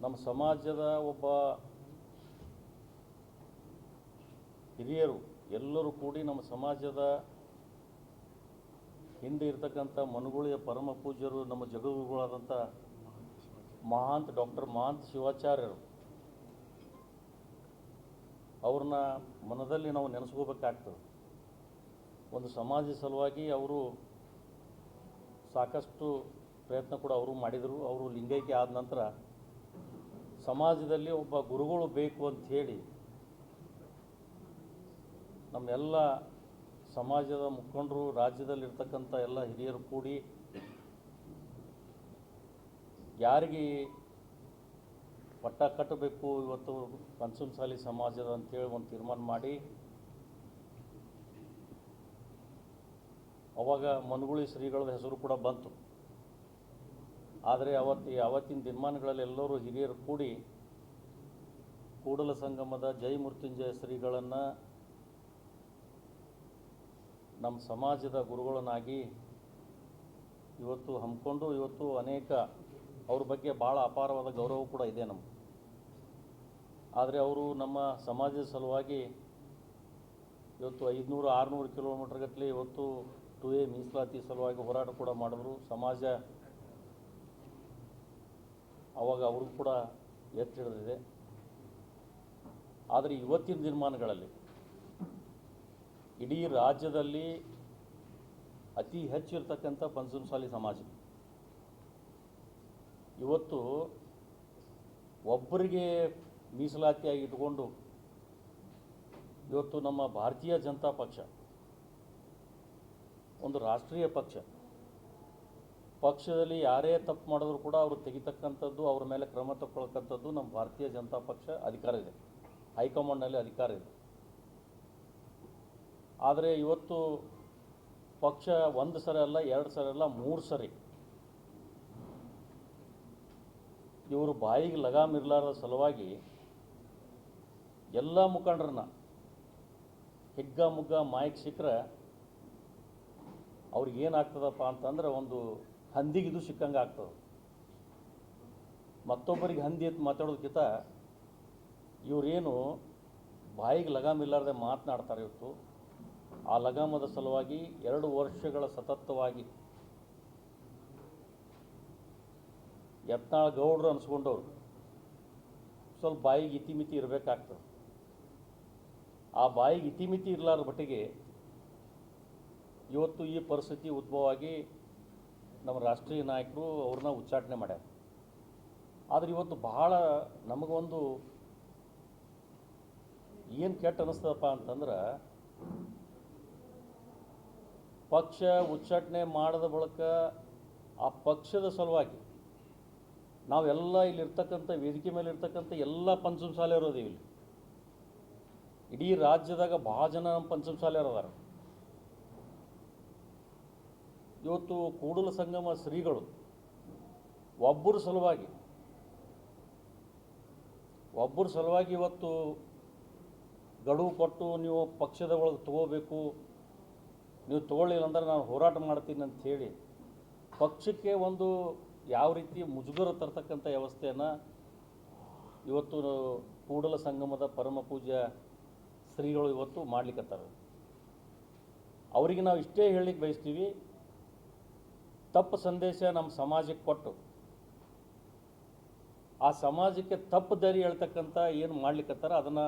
ನಮ್ಮ ಸಮಾಜದ ಒಬ್ಬ ಹಿರಿಯರು ಎಲ್ಲರೂ ಕೂಡಿ ನಮ್ಮ ಸಮಾಜದ ಹಿಂದೆ ಇರತಕ್ಕಂಥ ಮನುಗುಳಿಯ ಪರಮ ಪೂಜ್ಯರು, ನಮ್ಮ ಜಗದ್ಗುರುಗಳಾದಂಥ ಮಹಾಂತ್, ಡಾಕ್ಟರ್ ಮಹಾಂತ್ ಶಿವಾಚಾರ್ಯರು. ಅವ್ರನ್ನ ಮನದಲ್ಲಿ ನಾವು ನೆನೆಸ್ಕೋಬೇಕಾಗ್ತದೆ. ಒಂದು ಸಮಾಜ ಸಲುವಾಗಿ ಅವರು ಸಾಕಷ್ಟು ಪ್ರಯತ್ನ ಕೂಡ ಅವರು ಮಾಡಿದರು. ಅವರು ಲಿಂಗೈಕ್ಯ ಆದ ನಂತರ ಸಮಾಜದಲ್ಲಿ ಒಬ್ಬ ಗುರುಗಳು ಬೇಕು ಅಂತ ಹೇಳಿ ನಮ್ಮೆಲ್ಲ ಸಮಾಜದ ಮುಖಂಡರು, ರಾಜ್ಯದಲ್ಲಿರ್ತಕ್ಕಂಥ ಎಲ್ಲ ಹಿರಿಯರು ಕೂಡಿ ಯಾರಿಗೆ ಪಟ್ಟ ಕಟ್ಟಬೇಕು, ಇವತ್ತು ಪಂಚಮಸಾಲಿ ಸಮಾಜದ ಅಂತೇಳಿ ಒಂದು ತೀರ್ಮಾನ ಮಾಡಿ, ಅವಾಗ ಮನುಗುಳಿ ಶ್ರೀಗಳ ಹೆಸರು ಕೂಡ ಬಂತು. ಆದರೆ ಅವತ್ತು ಅವತ್ತಿನ ದಿನಮಾನಗಳಲ್ಲಿ ಎಲ್ಲರೂ ಹಿರಿಯರು ಕೂಡಿ ಕೂಡಲ ಸಂಗಮದ ಜೈ ಮೃತ್ಯುಂಜಯ ಶ್ರೀಗಳನ್ನು ನಮ್ಮ ಸಮಾಜದ ಗುರುಗಳನ್ನಾಗಿ ಇವತ್ತು ಹಮ್ಮಿಕೊಂಡು ಇವತ್ತು ಅನೇಕ ಅವ್ರ ಬಗ್ಗೆ ಭಾಳ ಅಪಾರವಾದ ಗೌರವ ಕೂಡ ಇದೆ ನಮ್ಮ ಆದರೆ ಅವರು ನಮ್ಮ ಸಮಾಜದ ಸಲುವಾಗಿ ಇವತ್ತು ಐದುನೂರು, ಆರುನೂರು ಕಿಲೋಮೀಟ್ರ್ ಗಟ್ಟಲೆ ಇವತ್ತು ಟು ಎ ಮೀಸಲಾತಿ ಸಲುವಾಗಿ ಹೋರಾಟ ಕೂಡ ಮಾಡಿದ್ರು. ಸಮಾಜ ಅವಾಗ ಅವ್ರಿಗೂ ಕೂಡ ಎತ್ತಿ ಹಿಡಿದಿದೆ. ಆದರೆ ಇವತ್ತಿನ ದಿನಮಾನಗಳಲ್ಲಿ ಇಡೀ ರಾಜ್ಯದಲ್ಲಿ ಅತಿ ಹೆಚ್ಚು ಇರತಕ್ಕಂಥ ಪಂಚಮಸಾಲಿ ಸಮಾಜ. ಇವತ್ತು ಒಬ್ಬರಿಗೆ ಮೀಸಲಾತಿಯಾಗಿ ಇಟ್ಕೊಂಡು ಇವತ್ತು ನಮ್ಮ ಭಾರತೀಯ ಜನತಾ ಪಕ್ಷ, ಒಂದು ರಾಷ್ಟ್ರೀಯ ಪಕ್ಷ ಪಕ್ಷದಲ್ಲಿ ಯಾರೇ ತಪ್ಪು ಮಾಡಿದ್ರು ಕೂಡ ಅವರು ತೆಗಿತಕ್ಕಂಥದ್ದು, ಅವ್ರ ಮೇಲೆ ಕ್ರಮ ತಗೊಳ್ತಕ್ಕಂಥದ್ದು ನಮ್ಮ ಭಾರತೀಯ ಜನತಾ ಪಕ್ಷ ಅಧಿಕಾರ ಇದೆ. ಹೈಕಮಾಂಡ್ನಲ್ಲಿ ಅಧಿಕಾರ ಇದೆ. ಆದರೆ ಇವತ್ತು ಪಕ್ಷ ಒಂದು ಸರಿ ಅಲ್ಲ, ಎರಡು ಸರಿ ಅಲ್ಲ, ಮೂರು ಸರಿ ಇವರು ಬಾಯಿಗೆ ಲಗಾಮ್ ಇರಲಾರದ ಸಲುವಾಗಿ ಎಲ್ಲ ಮುಖಂಡರನ್ನ ಹಿಗ್ಗ ಮುಗ್ಗ ಮಾಯಕ್ ಸಿಕ್ಕರೆ ಅವ್ರಿಗೇನಾಗ್ತದಪ್ಪ ಅಂತಂದ್ರೆ ಒಂದು ಹಂದಿಗಿದು ಸಿಕ್ಕಂಗೆ ಆಗ್ತದೆ. ಮತ್ತೊಬ್ಬರಿಗೆ ಹಂದಿ ಅಂತ ಮಾತಾಡೋದಕ್ಕಿಂತ ಇವರೇನು ಬಾಯಿಗೆ ಲಗಾಮ್ ಇಲ್ಲಾರ್ದೆ ಮಾತನಾಡ್ತಾರೆ ಇವತ್ತು. ಆ ಲಗಾಮದ ಸಲುವಾಗಿ ಎರಡು ವರ್ಷಗಳ ಸತತವಾಗಿ ಯತ್ನಾಳ್ ಗೌಡ್ರು ಅನಿಸ್ಕೊಂಡವ್ರು. ಸ್ವಲ್ಪ ಬಾಯಿಗೆ ಇತಿಮಿತಿ ಇರಬೇಕಾಗ್ತದೆ. ಆ ಬಾಯಿಗೆ ಇತಿಮಿತಿ ಇರಲಾರ ಬಟ್ಟಿಗೆ ಇವತ್ತು ಈ ಪರಿಸ್ಥಿತಿ ಉದ್ಭವ ಆಗಿ ನಮ್ಮ ರಾಷ್ಟ್ರೀಯ ನಾಯಕರು ಅವ್ರನ್ನ ಉಚ್ಚಾಟನೆ ಮಾಡ್ಯಾರ. ಆದರೆ ಇವತ್ತು ಬಹಳ ನಮಗೊಂದು ಏನು ಕೆಟ್ಟ ಅನ್ನಿಸ್ತದಪ್ಪ ಅಂತಂದ್ರೆ ಪಕ್ಷ ಉಚ್ಚಾಟನೆ ಮಾಡದ ಬಳಿಕ ಆ ಪಕ್ಷದ ಸಲುವಾಗಿ ನಾವೆಲ್ಲ ಇಲ್ಲಿರ್ತಕ್ಕಂಥ ವೇದಿಕೆ ಮೇಲೆ ಇರ್ತಕ್ಕಂಥ ಎಲ್ಲ ಪಂಚಮಸಾಲೆ ಅದೀವಿ ಇಲ್ಲಿ. ಇಡೀ ರಾಜ್ಯದಾಗ ಭಾಳ ಜನ ನಮ್ಮ ಪಂಚಮಸಾಲಿಯರು ಅದಾರ. ಇವತ್ತು ಕೂಡಲ ಸಂಗಮ ಶ್ರೀಗಳು ಒಬ್ಬರ ಸಲುವಾಗಿ ಒಬ್ಬರ ಸಲುವಾಗಿ ಇವತ್ತು ಗಡುವು ಕೊಟ್ಟು ನೀವು ಪಕ್ಷದ ಒಳಗೆ ತಗೋಬೇಕು, ನೀವು ತಗೊಳ್ಳಿಲ್ಲ ಅಂದ್ರೆ ನಾನು ಹೋರಾಟ ಮಾಡ್ತೀನಿ ಅಂತ ಹೇಳಿ ಪಕ್ಷಕ್ಕೆ ಒಂದು ಯಾವ ರೀತಿ ಮುಜುಗರ ತರ್ತಕ್ಕಂಥ ವ್ಯವಸ್ಥೆಯನ್ನು ಇವತ್ತು ಕೂಡಲ ಸಂಗಮದ ಪರಮ ಪೂಜ್ಯ ಶ್ರೀಗಳು ಇವತ್ತು ಮಾಡ್ಲಿಕ್ಕತ್ತಾರೆ ಅವರಿಗೆ ನಾವು ಇಷ್ಟೇ ಹೇಳಲಿಕ್ಕೆ ಬಯಸ್ತೀವಿ. ತಪ್ಪು ಸಂದೇಶ ನಮ್ಮ ಸಮಾಜಕ್ಕೆ ಕೊಟ್ಟು, ಆ ಸಮಾಜಕ್ಕೆ ತಪ್ಪು ದಾರಿ ಹೇಳ್ತಕ್ಕಂಥ ಏನು ಮಾಡ್ಲಿಕ್ಕತ್ತಾರ ಅದನ್ನು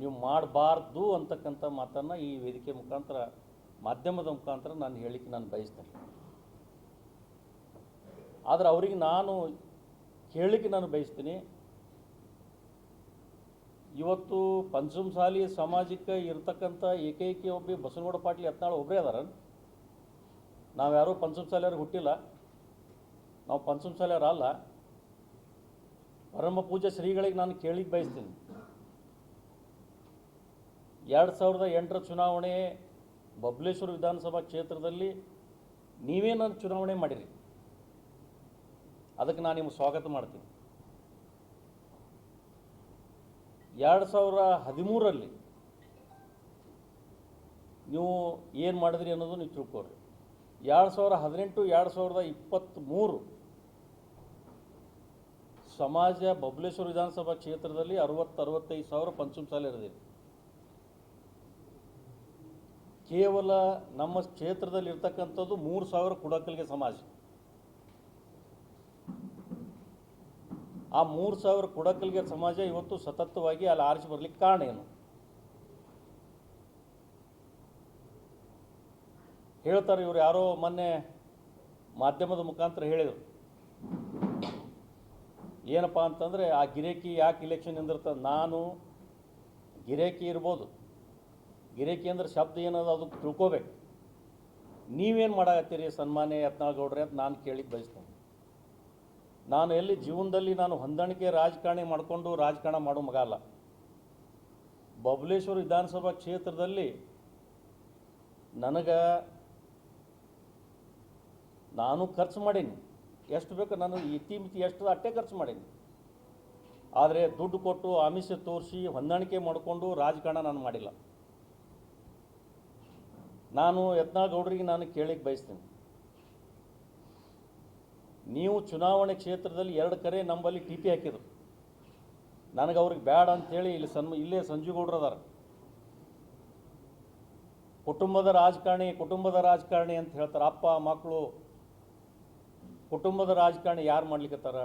ನೀವು ಮಾಡಬಾರ್ದು ಅಂತಕ್ಕಂಥ ಮಾತನ್ನು ಈ ವೇದಿಕೆ ಮುಖಾಂತರ, ಮಾಧ್ಯಮದ ಮುಖಾಂತರ ನಾನು ಹೇಳಿಕ್ಕೆ ನಾನು ಬಯಸ್ತೇನೆ. ಆದರೆ ಅವರಿಗೆ ನಾನು ಕೇಳಲಿಕ್ಕೆ ನಾನು ಬಯಸ್ತೀನಿ, ಇವತ್ತು ಪಂಚಮಸಾಲಿ ಸಮಾಜಕ್ಕೆ ಇರ್ತಕ್ಕಂಥ ಏಕೈಕ ಒಬ್ಬ ಬಸನಗೌಡ ಪಾಟೀಲ್ ಯತ್ನಾಳ್ ಒಬ್ಬರೇ ಅದಾರ ನಾವ್ಯಾರೂ ಪಂಚಮಸಾಲಿಯವ್ರಿಗೆ ಹುಟ್ಟಿಲ್ಲ. ನಾವು ಪಂಚಮಸಾಲಿಯವ್ರು ಅಲ್ಲ ಪರಮ ಪೂಜೆ ಶ್ರೀಗಳಿಗೆ ನಾನು ಕೇಳಿ ಬಯಸ್ತೀನಿ. ಎರಡು ಸಾವಿರದ ಎಂಟರ ಚುನಾವಣೆ ಬಬ್ಲೇಶ್ವರ ವಿಧಾನಸಭಾ ಕ್ಷೇತ್ರದಲ್ಲಿ ನೀವೇ ನನ್ನ ಚುನಾವಣೆ ಮಾಡಿರಿ. ಅದಕ್ಕೆ ನಾನು ನಿಮ್ಗೆ ಸ್ವಾಗತ ಮಾಡ್ತೀನಿ. ಎರಡು ಸಾವಿರ ಹದಿಮೂರರಲ್ಲಿ ನೀವು ಏನು ಮಾಡಿದ್ರಿ ಅನ್ನೋದು ನೀವು ತಿಳ್ಕೊರಿ ಎರಡು ಸಾವಿರ ಹದಿನೆಂಟು, ಎರಡು ಸಾವಿರದ ಇಪ್ಪತ್ತ್ಮೂರು ಸಮಾಜ ಬಬಲೇಶ್ವರ ವಿಧಾನಸಭಾ ಕ್ಷೇತ್ರದಲ್ಲಿ ಅರವತ್ತು ಅರವತ್ತೈದು ಸಾವಿರ ಪಂಚಮಸಾಲಿ ಇರದಿದೆ ಕೇವಲ ನಮ್ಮ ಕ್ಷೇತ್ರದಲ್ಲಿ ಇರ್ತಕ್ಕಂಥದ್ದು ಮೂರು ಸಾವಿರ ಕುಡಕಲ್ಗೆ ಸಮಾಜ. ಆ ಮೂರು ಸಾವಿರ ಕುಡಕಲ್ಗೆ ಸಮಾಜ ಇವತ್ತು ಸತತವಾಗಿ ಅಲ್ಲಿ ಆರಿಸಿ ಬರಲಿಕ್ಕೆ ಕಾರಣ ಏನು? ಹೇಳ್ತಾರೆ ಇವರು ಯಾರೋ ಮೊನ್ನೆ ಮಾಧ್ಯಮದ ಮುಖಾಂತರ ಹೇಳಿದರು. ಏನಪ್ಪ ಅಂತಂದರೆ ಆ ಗಿರೇಕಿ ಯಾಕೆ ಇಲೆಕ್ಷನ್ ನಿಂದಿರ್ತದೆ ನಾನು ಗಿರೇಕಿ ಇರ್ಬೋದು. ಗಿರೇಕಿ ಅಂದ್ರೆ ಶಬ್ದ ಏನದ ಅದು ತಿಳ್ಕೋಬೇಕು. ನೀವೇನು ಮಾಡಾಕತ್ತೀರಿ ಸನ್ಮಾನ್ಯ ಯತ್ನಾಳ್ ಗೌಡ್ರೆ ಅಂತ ನಾನು ಕೇಳಿ ಬಯಸ್ತೇನೆ. ನಾನು ಎಲ್ಲಿ ಜೀವನದಲ್ಲಿ ನಾನು ಹೊಂದಾಣಿಕೆ ರಾಜಕಾರಣಿ ಮಾಡಿಕೊಂಡು ರಾಜಕಾರಣ ಮಾಡೋ ಮಗ ಅಲ್ಲ. ಬಬಲೇಶ್ವರ ವಿಧಾನಸಭಾ ಕ್ಷೇತ್ರದಲ್ಲಿ ನನಗೆ ನಾನು ಖರ್ಚು ಮಾಡೀನಿ. ಎಷ್ಟು ಬೇಕು ನಾನು ಇತಿಮಿತಿ ಎಷ್ಟು ಅಟ್ಟೆ ಖರ್ಚು ಮಾಡೀನಿ. ಆದರೆ ದುಡ್ಡು ಕೊಟ್ಟು ಆಮಿಷ ತೋರಿಸಿ ಹೊಂದಾಣಿಕೆ ಮಾಡಿಕೊಂಡು ರಾಜಕಾರಣ ನಾನು ಮಾಡಿಲ್ಲ. ನಾನು ಯತ್ನಾಳ್ ಗೌಡರಿಗೆ ನಾನು ಕೇಳಿಕ್ಕೆ ಬಯಸ್ತೀನಿ. ನೀವು ಚುನಾವಣೆ ಕ್ಷೇತ್ರದಲ್ಲಿ ಎರಡು ಕರೆ ನಂಬಲ್ಲಿ ಟಿ ಪಿ ಹಾಕಿದ್ರು. ನನಗೆ ಅವ್ರಿಗೆ ಬೇಡ ಅಂತೇಳಿ ಇಲ್ಲಿ ಸನ್, ಇಲ್ಲೇ ಸಂಜುಗೌಡ್ರು ಅದಾರ. ಕುಟುಂಬದ ರಾಜಕಾರಣಿ ಕುಟುಂಬದ ರಾಜಕಾರಣಿ ಅಂತ ಹೇಳ್ತಾರೆ. ಅಪ್ಪ ಮಕ್ಕಳು ಕುಟುಂಬದ ರಾಜಕಾರಣಿ ಯಾರು ಮಾಡ್ಲಿಕ್ಕತ್ತಾರ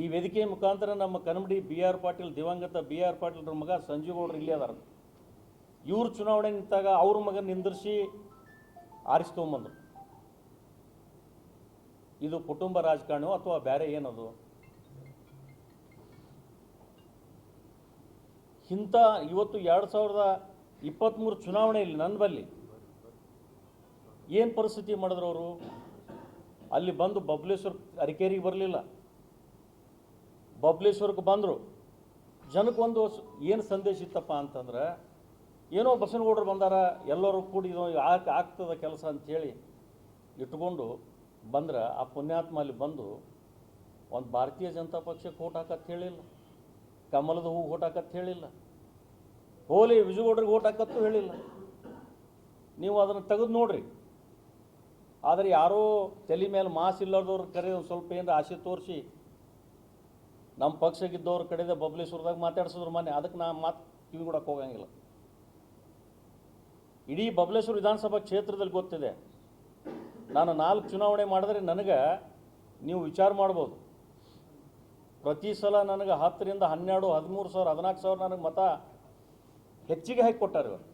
ಈ ವೇದಿಕೆ ಮುಖಾಂತರ ನಮ್ಮ ಕನ್ನಡಿ ಬಿ ಆರ್ ಪಾಟೀಲ್, ದಿವಂಗತ ಬಿ ಆರ್ ಪಾಟೀಲ್ರ ಮಗ ಸಂಜೀವ್ ಗೌಡ್ರು ಇಲ್ಲೇ ಅದಾರ. ಇವ್ರ ಚುನಾವಣೆ ನಿಂತಾಗ ಅವ್ರ ಮಗ ನಿಂದಿರಿಸಿ ಆರಿಸ್ಕೊಂಬಂದರು. ಇದು ಕುಟುಂಬ ರಾಜಕಾರಣ ಅಥವಾ ಬೇರೆ ಏನದು? ಇಂಥ ಇವತ್ತು ಎರಡು ಸಾವಿರದ ಇಪ್ಪತ್ತ್ಮೂರು ಚುನಾವಣೆಯಲ್ಲಿ ನನ್ನ ಬಲ್ಲಿ. ಏನು ಪರಿಸ್ಥಿತಿ ಮಾಡಿದ್ರು ಅವರು? ಅಲ್ಲಿ ಬಂದು ಬಬ್ಲೇಶ್ವರ್ ಅರಿಕೇರಿಗೆ ಬರಲಿಲ್ಲ. ಬಬ್ಲೇಶ್ವರಕ್ಕೆ ಬಂದರು. ಜನಕ್ಕೊಂದು ಏನು ಸಂದೇಶ ಇತ್ತಪ್ಪ ಅಂತಂದ್ರೆ, ಏನೋ ಬಸನಗೌಡರು ಬಂದಾರ, ಎಲ್ಲರೂ ಕೂಡಿ ಇದು ಆಕ್, ಆಗ್ತದ ಕೆಲಸ ಅಂಥೇಳಿ ಇಟ್ಕೊಂಡು ಬಂದ್ರೆ, ಆ ಪುಣ್ಯಾತ್ಮ ಅಲ್ಲಿ ಬಂದು ಒಂದು ಭಾರತೀಯ ಜನತಾ ಪಕ್ಷಕ್ಕೆ ಓಟ್ ಹಾಕತ್ ಹೇಳಿಲ್ಲ. ಕಮಲದ ಹೂ ಓಟ್ ಹಾಕತ್ ಹೇಳಿಲ್ಲ. ಹೋಲಿ ವಿಜುಗೌಡ್ರಿಗೆ ಓಟ್ ಹಾಕತ್ತು ಹೇಳಿಲ್ಲ. ನೀವು ಅದನ್ನು ತೆಗೆದು ನೋಡ್ರಿ. ಆದರೆ ಯಾರೋ ತಲೆ ಮೇಲೆ ಮಾಸ್ ಇಲ್ಲದವ್ರ ಕರೆ ಒಂದು ಸ್ವಲ್ಪ ಏನು ಆಸೆ ತೋರಿಸಿ ನಮ್ಮ ಪಕ್ಷಗಿದ್ದವ್ರ ಕಡೆದ ಬಬ್ಲೇಶ್ವರದಾಗ ಮಾತಾಡ್ಸಿದ್ರು ಮನೆ ಅದಕ್ಕೆ ನಾ ಮಾತು ಕಿವಿ ಕೊಡಕ್ಕೆ ಹೋಗಂಗಿಲ್ಲ. ಇಡೀ ಬಬಲೇಶ್ವರ ವಿಧಾನಸಭಾ ಕ್ಷೇತ್ರದಲ್ಲಿ ಗೊತ್ತಿದೆ. ನಾನು ನಾಲ್ಕು ಚುನಾವಣೆ ಮಾಡಿದ್ರೆ ನನಗೆ ನೀವು ವಿಚಾರ ಮಾಡ್ಬೋದು. ಪ್ರತಿ ಸಲ ನನಗೆ ಹತ್ತರಿಂದ ಹನ್ನೆರಡು, ಹದಿಮೂರು ಸಾವಿರ, ಹದಿನಾಲ್ಕು ಸಾವಿರ ನನಗೆ ಮತ ಹೆಚ್ಚಿಗೆ ಹಾಕಿ ಕೊಟ್ಟಾರೆ ಇವರು.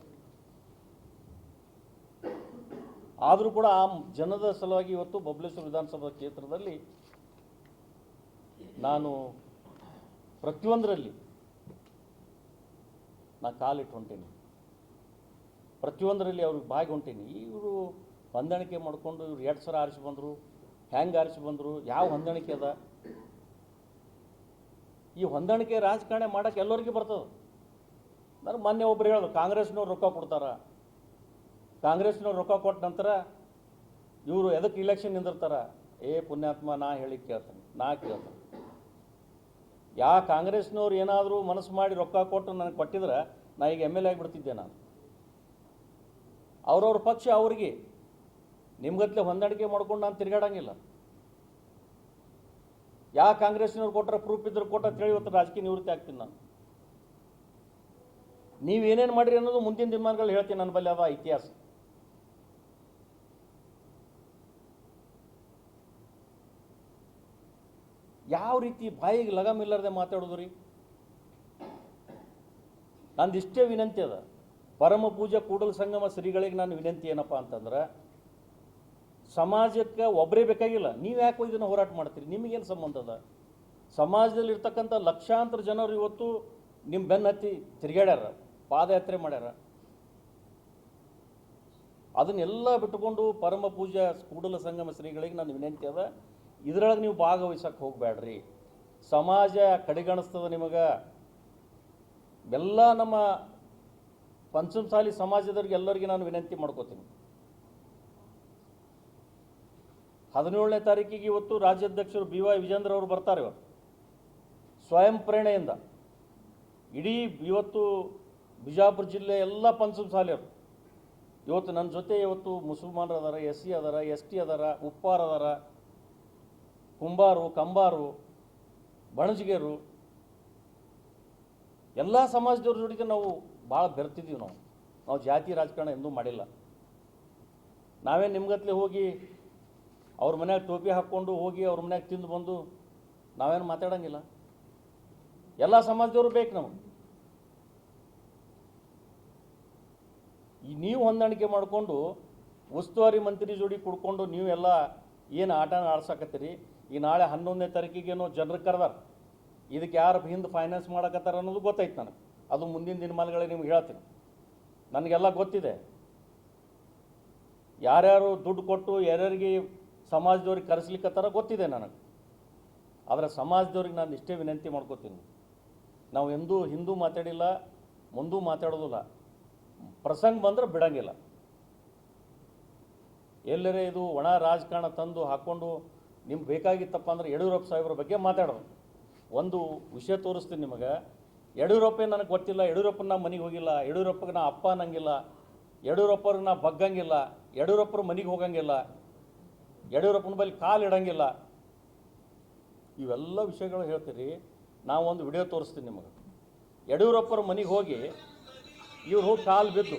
ಆದರೂ ಕೂಡ ಆ ಜನದ ಸಲುವಾಗಿ ಇವತ್ತು ಬಬಲೇಶ್ವರ ವಿಧಾನಸಭಾ ಕ್ಷೇತ್ರದಲ್ಲಿ ನಾನು ಪ್ರತಿಯೊಂದರಲ್ಲಿ ನಾ ಕಾಲಿಟ್ಟು ಹೊಂಟೀನಿ. ಪ್ರತಿಯೊಂದರಲ್ಲಿ ಅವ್ರಿಗೆ ಬಾಗಿ ಹೊಂಟೀನಿ. ಇವರು ಹೊಂದಾಣಿಕೆ ಮಾಡಿಕೊಂಡು ಇವ್ರು ಎರಡು ಸಲ ಆರಿಸಿ ಬಂದರು ಹೆಂಗೆ ಆರಿಸಿ ಬಂದರು, ಯಾವ ಹೊಂದಾಣಿಕೆ ಅದ? ಈ ಹೊಂದಾಣಿಕೆ ರಾಜಕಾರಣ ಮಾಡೋಕ್ಕೆ ಎಲ್ಲರಿಗೂ ಬರ್ತದೆ. ನನಗೆ ಮೊನ್ನೆ ಒಬ್ರು ಹೇಳೋದು, ಕಾಂಗ್ರೆಸ್ನವ್ರು ರೊಕ್ಕ ಕೊಡ್ತಾರ. ಕಾಂಗ್ರೆಸ್ನವ್ರು ರೊಕ್ಕ ಕೊಟ್ಟ ನಂತರ ಇವರು ಎದಕ್ಕೆ ಇಲೆಕ್ಷನ್ ನಿಂದಿರ್ತಾರ? ಏ ಪುಣ್ಯಾತ್ಮ, ನಾ ಹೇಳಿ ಕೇಳ್ತೇನೆ, ನಾ ಕೇಳ್ತೇನೆ. ಯಾ ಕಾಂಗ್ರೆಸ್ನವ್ರು ಏನಾದರೂ ಮನಸ್ಸು ಮಾಡಿ ರೊಕ್ಕ ಕೊಟ್ಟು ನನಗೆ ಕೊಟ್ಟಿದ್ರೆ ನಾ ಈಗ ಎಂ ಎಲ್ ಎ ಆಗಿಬಿಡ್ತಿದ್ದೆ ನಾನು. ಅವ್ರವ್ರ ಪಕ್ಷ ಅವ್ರಿಗೆ. ನಿಮ್ಗತ್ಲೆ ಹೊಂದಾಣಿಕೆ ಮಾಡ್ಕೊಂಡು ನಾನು ತಿರುಗಾಡಂಗಿಲ್ಲ. ಯಾ ಕಾಂಗ್ರೆಸ್ನವ್ರು ಕೊಟ್ಟರೆ ಪ್ರೂಫ್ ಇದ್ರೆ ಕೊಟ್ಟ ಹೇಳಿ ಇವತ್ತು ರಾಜಕೀಯ ನಿವೃತ್ತಿ ಆಗ್ತೀನಿ ನಾನು. ನೀವೇನೇನು ಮಾಡಿರಿ ಅನ್ನೋದು ಮುಂದಿನ ದಿನಮಾನಗಳು ಹೇಳ್ತೀನಿ ನನ್ನ ಬಲ್ಲಿ ಅದ ಇತಿಹಾಸ. ಯಾವ ರೀತಿ ಬಾಯಿಗೆ ಲಗಮ್ ಇಲ್ಲದೆ ಮಾತಾಡೋದು ರೀ? ನಂದು ಇಷ್ಟೇ ವಿನಂತಿ ಅದ. ಪರಮ ಪೂಜೆ ಕೂಡಲ ಸಂಗಮ ಶ್ರೀಗಳಿಗೆ ನಾನು ವಿನಂತಿ ಏನಪ್ಪ ಅಂತಂದ್ರೆ, ಸಮಾಜಕ್ಕೆ ಒಬ್ಬರೇ ಬೇಕಾಗಿಲ್ಲ. ನೀವು ಯಾಕೋ ಇದನ್ನು ಹೋರಾಟ ಮಾಡ್ತೀರಿ? ನಿಮಗೇನು ಸಂಬಂಧ ಅದ? ಸಮಾಜದಲ್ಲಿ ಇರ್ತಕ್ಕಂಥ ಲಕ್ಷಾಂತರ ಜನರು ಇವತ್ತು ನಿಮ್ಮ ಬೆನ್ನ ಹತ್ತಿ ತಿರುಗಾಡ್ಯಾರ ಪಾದಯಾತ್ರೆ ಮಾಡ್ಯಾರ. ಅದನ್ನೆಲ್ಲ ಬಿಟ್ಟುಕೊಂಡು ಪರಮ ಪೂಜಾ ಕೂಡಲ ಸಂಗಮ ಶ್ರೀಗಳಿಗೆ ನಾನು ವಿನಂತಿ ಅದ. ಇದರೊಳಗೆ ನೀವು ಭಾಗವಹಿಸಕ್ಕೆ ಹೋಗಬೇಡ್ರಿ ಸಮಾಜ ಕಡೆಗಣಿಸ್ತದ ನಿಮಗೆ. ಎಲ್ಲ ನಮ್ಮ ಪಂಚಮಸಾಲಿ ಸಮಾಜದವ್ರಿಗೆ ಎಲ್ಲರಿಗೆ ನಾನು ವಿನಂತಿ ಮಾಡ್ಕೋತೀನಿ. ಹದಿನೇಳನೇ ತಾರೀಕಿಗೆ ಇವತ್ತು ರಾಜ್ಯಾಧ್ಯಕ್ಷರು ಬಿ ವೈ ವಿಜೇಂದ್ರ ಅವರು ಬರ್ತಾರೆ ಇವರು. ಸ್ವಯಂ ಪ್ರೇರಣೆಯಿಂದ. ಇಡೀ ಇವತ್ತು ಬಿಜಾಪುರ ಜಿಲ್ಲೆ ಎಲ್ಲ ಪಂಚಮಸಾಲಿಯವರು ಇವತ್ತು ನನ್ನ ಜೊತೆ ಇವತ್ತು ಮುಸಲ್ಮಾನರು ಅದಾರ ಎಸ್ ಸಿ ಅದಾರ ಎಸ್ ಟಿ ಅದಾರ, ಉಪ್ಪಾರ ಅದಾರ. ಕುಂಬಾರು, ಕಂಬಾರು, ಬಣಜಿಗೆರು, ಎಲ್ಲ ಸಮಾಜದವ್ರ ಜೊತೆಗೆ ನಾವು ಭಾಳ ಬೆರ್ತಿದ್ದೀವಿ ನಾವು. ನಾವು ಜಾತಿ ರಾಜಕಾರಣ ಎಂದೂ ಮಾಡಿಲ್ಲ. ನಾವೇ ನಿಮ್ಗತ್ಲೆ ಹೋಗಿ ಅವ್ರ ಮನ್ಯಾಗ ಟೋಪಿ ಹಾಕ್ಕೊಂಡು ಹೋಗಿ ಅವ್ರ ಮನ್ಯಾಗ ತಿಂದು ಬಂದು ನಾವೇನು ಮಾತಾಡಂಗಿಲ್ಲ. ಎಲ್ಲ ಸಮಾಜದವರು ಬೇಕು ನಮಗೆ. ಈ ನೀವು ಹೊಂದಾಣಿಕೆ ಮಾಡಿಕೊಂಡು ಉಸ್ತುವಾರಿ ಮಂತ್ರಿ ಜೋಡಿ ಕುಡ್ಕೊಂಡು ನೀವೆಲ್ಲ ಏನು ಆಟನ ಆಡ್ಸಕತ್ತೀರಿ? ಈ ನಾಳೆ ಹನ್ನೊಂದನೇ ತಾರೀಕಿಗೇನೋ ಜನರು ಕರೆದಾರ. ಇದಕ್ಕೆ ಯಾರು ಹಿಂದೆ ಫೈನಾನ್ಸ್ ಮಾಡಕತ್ತಾರ ಅನ್ನೋದು ಗೊತ್ತಾಯ್ತು ನನಗೆ. ಅದು ಮುಂದಿನ ದಿನಮಾನಗಳಿಗೆ ನಿಮ್ಗೆ ಹೇಳ್ತೀನಿ. ನನಗೆಲ್ಲ ಗೊತ್ತಿದೆ. ಯಾರ್ಯಾರು ದುಡ್ಡು ಕೊಟ್ಟು ಯಾರ್ಯಾರಿಗೆ ಸಮಾಜದವ್ರಿಗೆ ಕರೆಸ್ಲಿಕ್ಕತ್ತಾರ ಗೊತ್ತಿದೆ ನನಗೆ. ಆದರೆ ಸಮಾಜದವ್ರಿಗೆ ನಾನು ಇಷ್ಟೇ ವಿನಂತಿ ಮಾಡ್ಕೋತೀನಿ. ನಾವು ಎಂದೂ ಹಿಂದೂ ಮಾತಾಡಿಲ್ಲ, ಮುಂದೂ ಮಾತಾಡೋದಿಲ್ಲ. ಪ್ರಸಂಗ ಬಂದ್ರೆ ಬಿಡಂಗಿಲ್ಲ. ಎಲ್ಲರೇ ಇದು ಒಣ ರಾಜಕಾರಣ ತಂದು ಹಾಕ್ಕೊಂಡು ನಿಮ್ಗೆ ಬೇಕಾಗಿತ್ತಪ್ಪ ಅಂದ್ರೆ ಯಡಿಯೂರಪ್ಪ ಸಾಹೇಬ್ರ ಬಗ್ಗೆ ಮಾತಾಡೋದು. ಒಂದು ವಿಷಯ ತೋರಿಸ್ತೀನಿ ನಿಮಗೆ. ಯಡಿಯೂರಪ್ಪ ನನಗೆ ಗೊತ್ತಿಲ್ಲ ಯಡಿಯೂರಪ್ಪನ ನಾ ಮನೆಗೆ ಹೋಗಿಲ್ಲ, ಯಡಿಯೂರಪ್ಪಗೆ ನಾ ಅಪ್ಪ ಅನ್ನಂಗಿಲ್ಲ ಯಡಿಯೂರಪ್ಪರಿಗೆ ನಾ ಬಗ್ಗಂಗಿಲ್ಲ, ಯಡಿಯೂರಪ್ಪರು ಮನೆಗೆ ಹೋಗಂಗಿಲ್ಲ, ಯಡಿಯೂರಪ್ಪನ ಬಳಿ ಕಾಲು ಇಡಂಗಿಲ್ಲ. ಇವೆಲ್ಲ ವಿಷಯಗಳು ಹೇಳ್ತೀರಿ ನಾವು ಒಂದು ವಿಡಿಯೋ ತೋರಿಸ್ತೀನಿ ನಿಮಗೆ. ಯಡಿಯೂರಪ್ಪರ ಮನೆಗೆ ಹೋಗಿ ಇವ್ರು ಹೋಗಿ ಕಾಲು ಬಿದ್ದು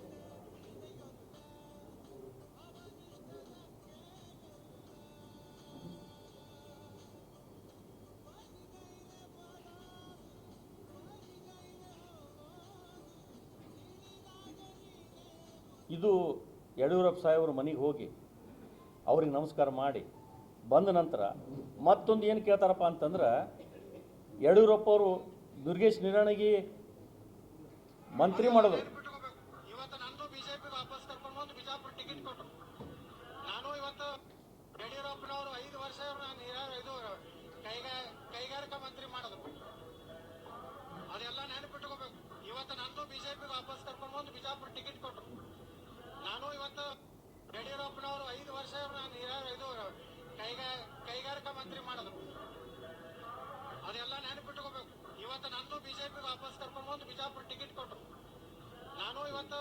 ಯಡಿಯೂರಪ್ಪ ಸಾಹೇಬ್ರ ಮನೆಗೆ ಹೋಗಿ ಅವ್ರಿಗೆ ನಮಸ್ಕಾರ ಮಾಡಿ ಬಂದ ನಂತರ ಮತ್ತೊಂದು ಏನು ಕೇಳ್ತಾರಪ್ಪ ಅಂತಂದ್ರೆ ಯಡಿಯೂರಪ್ಪ ಅವರು ದುರ್ಗೇಶ್ ನಿರಾಣಿಗೆ ಮಂತ್ರಿ ಮಾಡಿದ್ರು ಅದೆಲ್ಲ ನೆನಪಿಟ್ಕೋಬೇಕು. ಇವತ್ತು ನಂದು ಬಿಜೆಪಿ ವಾಪಸ್ ಕರ್ಕೊಂಡು ಬಂದು ಬಿಜಾಪುರ ಟಿಕೆಟ್ ಕೊಟ್ಟರು. ಯಡಿಯೂರಪ್ಪನವರು ಐದು ವರ್ಷ ನಾನು ನೀರಾ- ಇದು ಕೈಗಾ ಕೈಗಾರಿಕಾ ಮಂತ್ರಿ ಮಾಡಿದ್ರು. ಅದೆಲ್ಲ ನೆನಪಿಟ್ಕೋಬೇಕು. ಇವತ್ತು ನಂದು ಬಿಜೆಪಿ ವಾಪಸ್ ಕರ್ಕೊಂಡು ಬಂದು ಬಿಜಾಪುರ ಟಿಕೆಟ್ ಕೊಟ್ಟರು ನಾನು ಇವತ್ತು